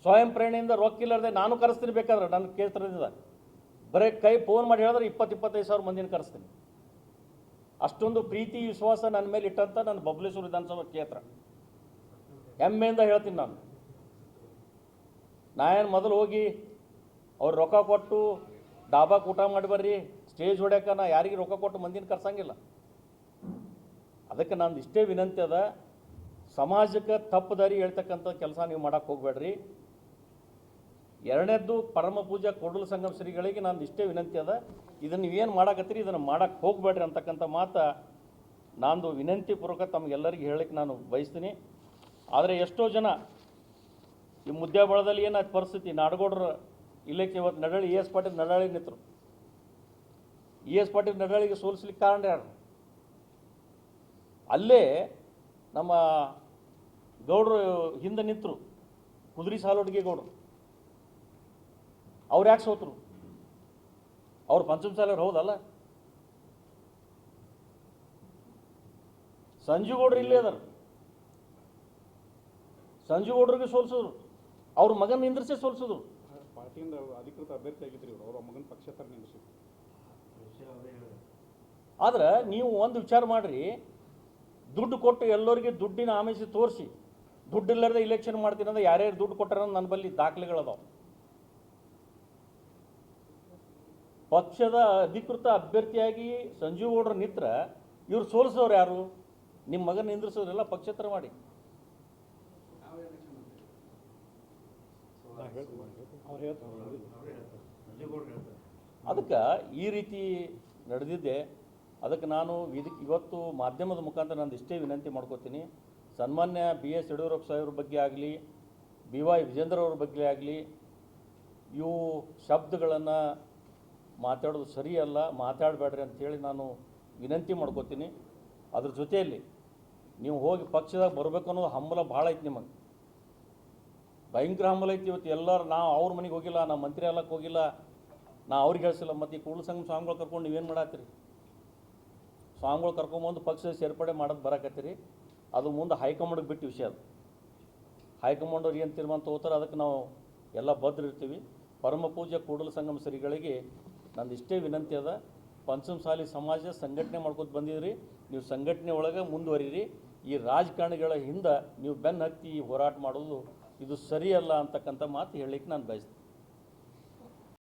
ಸ್ವಯಂ ಪ್ರೇರಣೆಯಿಂದ ರೊಕ್ಕ ಇಲ್ಲದೆ ನಾನು ಕರೆಸ್ತೀನಿ ಬೇಕಾದ್ರೆ, ನನ್ನ ಕ್ಷೇತ್ರದಿಂದ ಬರೇ ಕೈ ಫೋನ್ ಮಾಡಿ ಹೇಳಿದ್ರೆ ಇಪ್ಪತ್ತು, ಇಪ್ಪತ್ತೈದು ಸಾವಿರ ಮಂದಿನ ಕರೆಸ್ತೀನಿ. ಅಷ್ಟೊಂದು ಪ್ರೀತಿ, ವಿಶ್ವಾಸ ನನ್ನ ಮೇಲೆ ಇಟ್ಟಂತ ನನ್ನ ಬಬ್ಲೇಶ್ವರ ವಿಧಾನಸಭಾ ಕ್ಷೇತ್ರ. ಹೆಮ್ಮೆಯಿಂದ ಹೇಳ್ತೀನಿ ನಾನು. ನಾ ಏನು ಮೊದಲು ಹೋಗಿ ಅವ್ರು ರೊಕ್ಕ ಕೊಟ್ಟು ಡಾಬಾಕ್ ಊಟ ಮಾಡಿ ಬರ್ರಿ ಸ್ಟೇಜ್ ಹೊಡ್ಯಾಕ ನಾ ಯಾರಿಗೆ ರೊಕ್ಕ ಕೊಟ್ಟು ಮಂದಿನ ಕರ್ಸಂಗಿಲ್ಲ. ಅದಕ್ಕೆ ನಂದು ಇಷ್ಟೇ ವಿನಂತಿ ಅದ. ಸಮಾಜಕ್ಕೆ ತಪ್ಪು ದಾರಿ ಹೇಳ್ತಕ್ಕಂಥ ಕೆಲಸ ನೀವು ಮಾಡೋಕ್ಕೆ ಹೋಗ್ಬೇಡ್ರಿ. ಎರಡನೇದ್ದು ಪರಮ ಪೂಜಾ ಕೊಡಲು ಸಂಗಮ ಶ್ರೀಗಳಿಗೆ ನಾನು ಇಷ್ಟೇ ವಿನಂತಿ ಅದ. ಇದನ್ನು ನೀವೇನು ಮಾಡಕತ್ತೀರಿ? ಇದನ್ನು ಮಾಡಕ್ಕೆ ಹೋಗ್ಬೇಡ್ರಿ ಅಂತಕ್ಕಂಥ ಮಾತು ನಾನು ವಿನಂತಿ ಪೂರ್ವಕ ತಮಗೆಲ್ಲರಿಗೂ ಹೇಳಕ್ಕೆ ನಾನು ಬಯಸ್ತೀನಿ. ಆದರೆ ಎಷ್ಟೋ ಜನ ಈ ಮುದ್ದೆ ಬಳದಲ್ಲಿ ಏನಾಯ್ತು ಪರಿಸ್ಥಿತಿ? ನಾಡಗೌಡರ ಇಲ್ಲಕ್ಕೆ ಇವತ್ತು ನಡಳಿ ಇ ಎಸ್ ಪಾಟೀಲ್ ನಡಳಿ ನಿಂತರು. ಇ ಎಸ್ ಪಾಟೀಲ್ ನಡಳಿಗೆ ಸೋಲಿಸ್ಲಿಕ್ಕೆ ಕಾರಣ ಯಾರು? ಅಲ್ಲೇ ನಮ್ಮ ಗೌಡರು ಹಿಂದೆ ನಿಂತರು, ಕುದುರೆ ಸಾಲೋಡಿಗೆ ಗೌಡರು. ಅವ್ರು ಯಾಕೆ ಸೋತರು? ಅವ್ರು ಪಂಚಮ ಸಾಲವ್ರು ಹೌದಲ್ಲ? ಸಂಜುಗೌಡ್ರು ಇಲ್ಲೇ ಅದಾರ. ಸಂಜುಗೌಡ್ರಿಗೆ ಸೋಲ್ಸಿದ್ರು. ಅವ್ರ ಮಗನ ನಿಂದ್ರಿಸೇ ಸೋಲ್ಸಿದ್ರು. ಪಾರ್ಟಿಯಿಂದ ಅಧಿಕೃತ ಅಭ್ಯರ್ಥಿ ಆಗಿದ್ರಿ ಇವರು. ಅವ್ರ ಮಗನ ಪಕ್ಷೇತರ ನಿಲ್ಲಿಸಿ ಆದ್ರೆ ನೀವು ಒಂದು ವಿಚಾರ ಮಾಡ್ರಿ. ದುಡ್ಡು ಕೊಟ್ಟು ಎಲ್ಲರಿಗೆ ದುಡ್ಡಿನ ಆಮಿಷ ತೋರಿಸಿ. ದುಡ್ಡು ಇಲ್ಲದೆ ಇಲೆಕ್ಷನ್ ಮಾಡ್ತೀನಿ ಅಂದ್ರೆ ಯಾರ್ಯಾರು ದುಡ್ಡು ಕೊಟ್ಟಾರ ನನ್ನ ಬಲ್ಲಿ ದಾಖಲೆಗಳದಾವ ಪಕ್ಷದ ಅಧಿಕೃತ ಅಭ್ಯರ್ಥಿಯಾಗಿ ಸಂಜೀವ್ ಗೌಡ್ರ ನಿತ್ರ ಇವ್ರು ಸೋಲಿಸೋರು ಯಾರು? ನಿಮ್ಮ ಮಗನ ನಿಂದ್ರಿಸೋರೆಲ್ಲ ಪಕ್ಷೇತರ ಮಾಡಿ. ಅದಕ್ಕೆ ಈ ರೀತಿ ನಡೆದಿದ್ದೆ. ಅದಕ್ಕೆ ನಾನು ಇದಕ್ಕೆ ಇವತ್ತು ಮಾಧ್ಯಮದ ಮುಖಾಂತರ ನಾನು ಇಷ್ಟೇ ವಿನಂತಿ ಮಾಡ್ಕೋತೀನಿ. ಸನ್ಮಾನ್ಯ ಬಿ ಎಸ್ ಯಡಿಯೂರಪ್ಪ ಸಾಹೇಬ್ರ ಬಗ್ಗೆ ಆಗಲಿ, ಬಿ ವೈ ವಿಜೇಂದ್ರ ಅವ್ರ ಬಗ್ಗೆ ಆಗಲಿ, ಇವು ಶಬ್ದಗಳನ್ನು ಮಾತಾಡೋದು ಸರಿಯಲ್ಲ, ಮಾತಾಡಬೇಡ್ರಿ ಅಂತೇಳಿ ನಾನು ವಿನಂತಿ ಮಾಡ್ಕೋತೀನಿ. ಅದ್ರ ಜೊತೆಯಲ್ಲಿ ನೀವು ಹೋಗಿ ಪಕ್ಷದಾಗ ಬರಬೇಕು ಅನ್ನೋದು ಹಂಬಲ ಭಾಳ ಐತಿ ನಿಮಗೆ. ಭಯಂಕರ ಹಂಬಲ ಐತಿ ಇವತ್ತು ಎಲ್ಲರೂ ನಾವು ಅವ್ರ ಮನೆಗೆ ಹೋಗಿಲ್ಲ ನಮ್ಮ ಮಂತ್ರಿ ಅಲ್ಲಕ್ಕೆ ಹೋಗಿಲ್ಲ, ನಾ ಅವ್ರಿಗೆ ಹೇಳಿಸಿಲ್ಲ, ಮತ್ತು ಈ ಕೂಡಲ ಸಂಘ ಸ್ವಾಮಿಗಳು ಕರ್ಕೊಂಡು ನೀವೇನು ಮಾಡತ್ತೀರಿ ಸ್ವಾಮಿಗಳು ಕರ್ಕೊಂಬಂದು ಪಕ್ಷ ಸೇರ್ಪಡೆ ಮಾಡೋದು ಬರಕತ್ತೀರಿ. ಅದು ಮುಂದೆ ಹೈಕಮಾಂಡ್ಗೆ ಬಿಟ್ಟು ವಿಷಯ ಅದು. ಹೈಕಮಾಂಡ್ ಅವ್ರು ಏನು ತೀರ್ಮಾನ ತಗೋತಾರೆ ಅದಕ್ಕೆ ನಾವು ಎಲ್ಲ ಬದ್ರಿರ್ತೀವಿ ಪರಮ ಪೂಜೆ ಕೂಡಲ ಸಂಗಮ ಶ್ರೀಗಳಿಗೆ ನಂದು ಇಷ್ಟೇ ವಿನಂತಿ ಅದ. ಪಂಚಮಸಾಲಿ ಸಮಾಜ ಸಂಘಟನೆ ಮಾಡ್ಕೊತ ಬಂದಿದ್ರಿ. ನೀವು ಸಂಘಟನೆ ಒಳಗೆ ಮುಂದುವರಿರಿ. ಈ ರಾಜಕಾರಣಿಗಳ ಹಿಂದೆ ನೀವು ಬೆನ್ನು ಹತ್ತಿ ಹೋರಾಟ ಮಾಡೋದು ಇದು ಸರಿಯಲ್ಲ ಅಂತಕ್ಕಂಥ ಮಾತು ಹೇಳಲಿಕ್ಕೆ ನಾನು ಬಯಸ್ತೀನಿ.